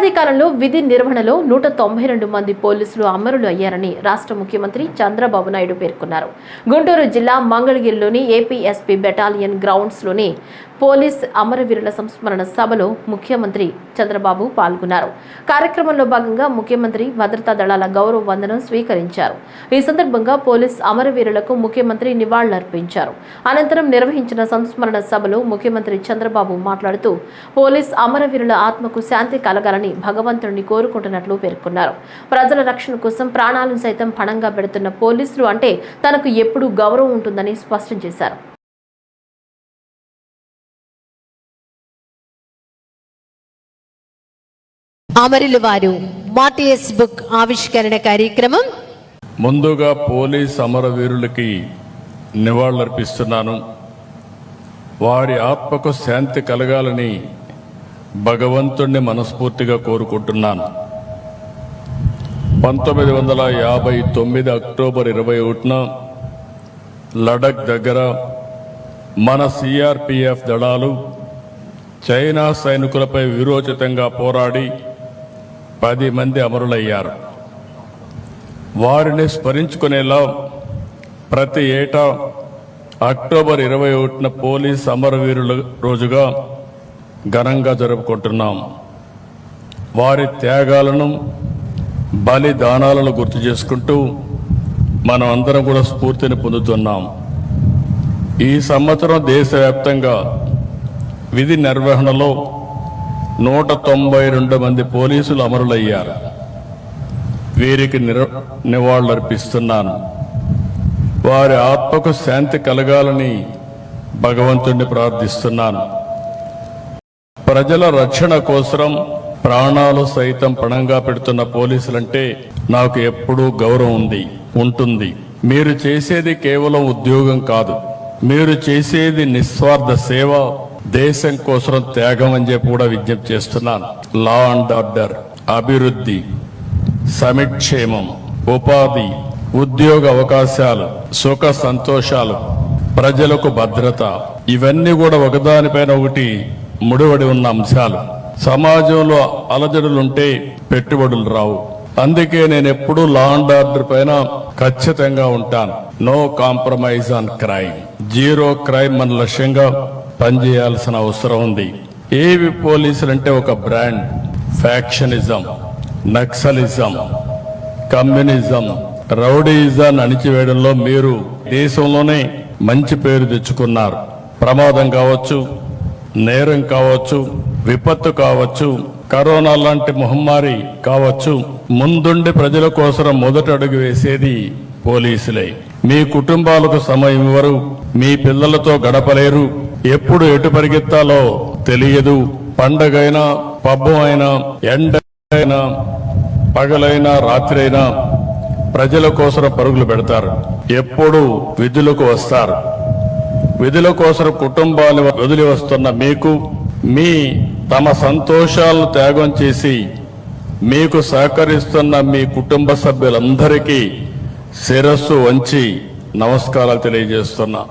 ఏడాది కాలంలో విధి నిర్వహణలో నూట తొంభై రెండు మంది పోలీసులు అమరులు అయ్యారని రాష్ట్ర ముఖ్యమంత్రి చంద్రబాబు నాయుడు పేర్కొన్నారు. గుంటూరు జిల్లా మంగళగిరిలోని ఏపీఎస్పీ బెటాలియన్ గ్రౌండ్స్లోని పోలీస్ అమరవీరుల సంస్మరణ సభలో ముఖ్యమంత్రి చంద్రబాబు పాల్గొన్నారు. కార్యక్రమంలో భాగంగా ముఖ్యమంత్రి భద్రతా దళాల గౌరవ వందనం స్వీకరించారు. ఈ సందర్భంగా పోలీస్ అమరవీరులకు ముఖ్యమంత్రి నివాళులర్పించారు. అనంతరం నిర్వహించిన సంస్మరణ సభలో ముఖ్యమంత్రి చంద్రబాబు మాట్లాడుతూ పోలీస్ అమరవీరుల ఆత్మకు శాంతి కలగాలని భగవంతుడిని కోరుకుంటున్నట్లు పేర్కొన్నారు. ప్రజల రక్షణ కోసం ప్రాణాలను సైతం పణంగా పెడుతున్న పోలీసులు అంటే తనకు ఎప్పుడూ గౌరవం ఉంటుందని స్పష్టం చేశారు. అమరులు వారు బుక్ ఆవిష్కరణ కార్యక్రమం. ముందుగా పోలీస్ అమరవీరులకి నివాళులర్పిస్తున్నాను. వారి ఆత్మకు శాంతి కలగాలని భగవంతుణ్ణి మనస్ఫూర్తిగా కోరుకుంటున్నాను. పంతొమ్మిది వందల యాభై తొమ్మిది అక్టోబర్ ఇరవై ఒకటిన లడక్ దగ్గర మన సిఆర్పిఎఫ్ దళాలు చైనా సైనికులపై విరోచితంగా పోరాడి పది మంది అమరులయ్యారు. వారిని స్మరించుకునేలా ప్రతి ఏటా అక్టోబర్ ఇరవై ఒకటిన పోలీస్ అమరవీరుల రోజుగా ఘనంగా జరుపుకుంటున్నాం. వారి త్యాగాలను బలిదానాలను గుర్తు చేసుకుంటూ మనం అందరం కూడా స్ఫూర్తిని పొందుతున్నాం. ఈ సంవత్సరం దేశవ్యాప్తంగా విధి నిర్వహణలో నూట తొంభై రెండు మంది పోలీసులు అమరులయ్యారు. వీరికి నిర నివాళులర్పిస్తున్నాను. వారి ఆత్మకు శాంతి కలగాలని భగవంతుణ్ణి ప్రార్థిస్తున్నాను. ప్రజల రక్షణ కోసం ప్రాణాలు సైతం పణంగా పెడుతున్న పోలీసులంటే నాకు ఎప్పుడూ గౌరవం ఉంది ఉంటుంది. మీరు చేసేది కేవలం ఉద్యోగం కాదు. మీరు చేసేది నిస్వార్థ సేవ దేశం కోసం త్యాగం అని చెప్పి కూడా విజ్ఞప్తి చేస్తున్నాను. లా అండ్ ఆర్డర్ అభివృద్ధి సమిక్షేమం ఉపాధి ఉద్యోగ అవకాశాలు సుఖ సంతోషాలు ప్రజలకు భద్రత ఇవన్నీ కూడా ఒకదానిపైన ఒకటి ముడివడి ఉన్న అంశాలు. సమాజంలో అలజడులుంటే పెట్టుబడులు రావు. అందుకే నేను ఎప్పుడూ లా అండ్ ఆర్డర్ పైన ఖచ్చితంగా ఉంటాను. No compromise on crime zero crime మన లక్ష్యంగా పనిచేయాల్సిన అవసరం ఉంది. ఏవి పోలీసులు అంటే ఒక brand. Factionism naxalism communism rowdyism అణిచివేయడంలో మీరు దేశంలోనే మంచి పేరు తెచ్చుకున్నారు. ప్రమాదం కావచ్చు నేరం కావచ్చు విపత్తు కావచ్చు కరోనా లాంటి మహమ్మారి కావచ్చు ముందుండి ప్రజల కోసం మొదట అడుగు వేసేది పోలీసులే. మీ కుటుంబాలకు సమయం ఇవ్వరు మీ పిల్లలతో గడపలేరు ఎప్పుడు ఎటు పరిగెత్తాలో తెలియదు. పండగైనా పబ్బం అయినా ఎండ అయినా పగలైనా రాత్రి అయినా ప్రజల కోసం పరుగులు పెడతారు. ఎప్పుడు విధులకు వస్తారు. విధుల కోసం కుటుంబాన్ని వదిలి వస్తున్న మీకు మీ తమ సంతోషాలను త్యాగం చేసి మీకు సహకరిస్తున్న మీ కుటుంబ సభ్యులందరికీ శిరస్సు వంచి నమస్కారాలు తెలియజేస్తున్నా.